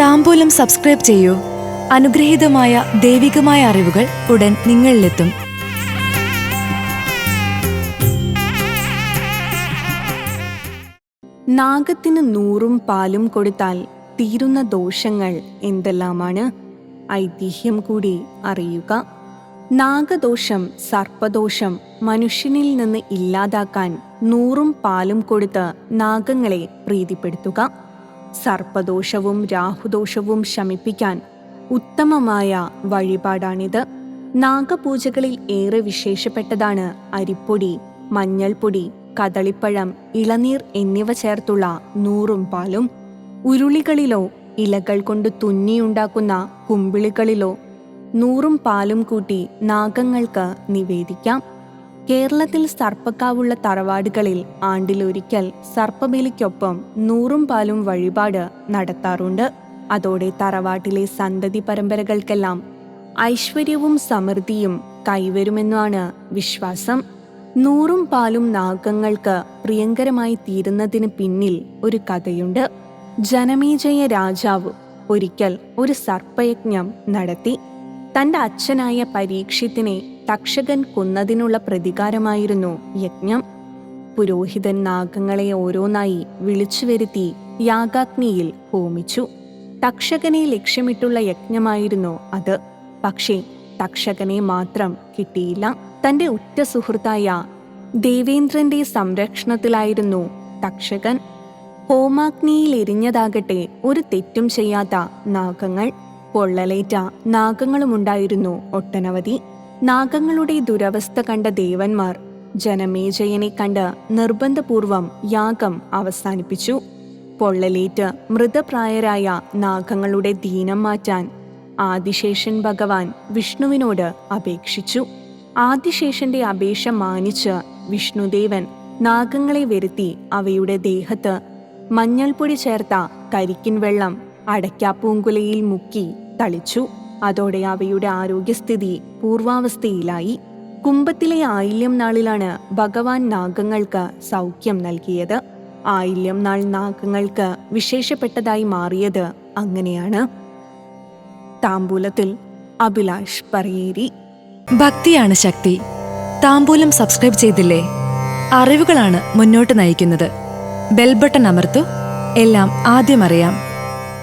താമ്പൂലം subscribe ചെയ്യൂ. അനുഗ്രഹീതമായ ദൈവികമായ അറിവുകൾ ഉടൻ നിങ്ങളിലെത്തും. നാഗത്തിന് നൂറും പാലും കൊടുത്താൽ തീരുന്ന ദോഷങ്ങൾ എന്തെല്ലാമാണ്? ഐതിഹ്യം കൂടി അറിയുക. നാഗദോഷം സർപ്പദോഷം മനുഷ്യനിൽ നിന്ന് ഇല്ലാതാക്കാൻ നൂറും പാലും കൊടുത്ത് നാഗങ്ങളെ പ്രീതിപ്പെടുത്തുക. സർപ്പദോഷവും രാഹുദോഷവും ശമിപ്പിക്കാൻ ഉത്തമമായ വഴിപാടാണിത്. നാഗപൂജകളിൽ ഏറെ വിശേഷപ്പെട്ടതാണ് അരിപ്പൊടി മഞ്ഞൾപ്പൊടി കദളിപ്പഴം ഇളനീർ എന്നിവ ചേർത്തുള്ള നൂറും പാലും. ഉരുളികളിലോ ഇലകൾ കൊണ്ട് തുന്നിയുണ്ടാക്കുന്ന കുമ്പിളികളിലോ നൂറും പാലും കൂട്ടി നാഗങ്ങൾക്ക് നിവേദിക്കാം. കേരളത്തിൽ സർപ്പക്കാവുള്ള തറവാടുകളിൽ ആണ്ടിലൊരിക്കൽ സർപ്പബലിക്കൊപ്പം നൂറും പാലും വഴിപാട് നടത്താറുണ്ട്. അതോടെ തറവാട്ടിലെ സന്തതി പരമ്പരകൾക്കെല്ലാം ഐശ്വര്യവും സമൃദ്ധിയും കൈവരുമെന്നാണ് വിശ്വാസം. നൂറും പാലും നാഗങ്ങൾക്ക് പ്രിയങ്കരമായി തീരുന്നതിന് പിന്നിൽ ഒരു കഥയുണ്ട്. ജനമേജയ രാജാവ് ഒരിക്കൽ ഒരു സർപ്പയജ്ഞം നടത്തി. തന്റെ അച്ഛനായ പരീക്ഷിത്തിനെ തക്ഷകൻ കൊന്നതിനുള്ള പ്രതികാരമായിരുന്നു യജ്ഞം. പുരോഹിതൻ നാഗങ്ങളെ ഓരോന്നായി വിളിച്ചു വരുത്തി യാഗാഗ്നിയിൽ ഹോമിച്ചു. തക്ഷകനെ ലക്ഷ്യമിട്ടുള്ള യജ്ഞമായിരുന്നു അത്. പക്ഷേ തക്ഷകനെ മാത്രം കിട്ടിയില്ല. തന്റെ ഉറ്റ സുഹൃത്തായ ദേവേന്ദ്രന്റെ സംരക്ഷണത്തിലായിരുന്നു തക്ഷകൻ. ഹോമാഗ്നിയിൽ എരിഞ്ഞതാകട്ടെ ഒരു തെറ്റും ചെയ്യാത്ത നാഗങ്ങൾ പൊള്ളലേറ്റ നാഗങ്ങളുമുണ്ടായിരുന്നു ഒട്ടനവധി. നാഗങ്ങളുടെ ദുരവസ്ഥ കണ്ട ദേവന്മാർ ജനമേജയനെ കണ്ട് നിർബന്ധപൂർവം യാഗം അവസാനിപ്പിച്ചു. പൊള്ളലേറ്റ് മൃതപ്രായരായ നാഗങ്ങളുടെ ദീനം മാറ്റാൻ ആദിശേഷൻ ഭഗവാൻ വിഷ്ണുവിനോട് അപേക്ഷിച്ചു. ആദിശേഷന്റെ അപേക്ഷ മാനിച്ച് വിഷ്ണുദേവൻ നാഗങ്ങളെ വരുത്തി അവയുടെ ദേഹത്ത് മഞ്ഞൾപ്പൊടി ചേർത്ത കരിക്കിൻ വെള്ളം അടയ്ക്കാപ്പൂങ്കുലയിൽ മുക്കി തളിച്ചു. അതോടെ അവയുടെ ആരോഗ്യസ്ഥിതി പൂർവാവസ്ഥയിലായി. കുംഭത്തിലെ ആയില്യം നാളിലാണ് ഭഗവാൻ നാഗങ്ങൾക്ക് സൗഖ്യം നൽകിയത്. ആയില്യം നാൾ നാഗങ്ങൾക്ക് വിശേഷപ്പെട്ടതായി മാറിയത് അങ്ങനെയാണ്. താമ്പൂലത്തിൽ അഭിലാഷ് പറയേരി. ഭക്തിയാണ് ശക്തി. താമ്പൂലം സബ്സ്ക്രൈബ് ചെയ്തില്ലേ? അറിവുകളാണ് മുന്നോട്ട് നയിക്കുന്നത്. ബെൽബട്ടൺ അമർത്തു. എല്ലാം ആദ്യം അറിയാം.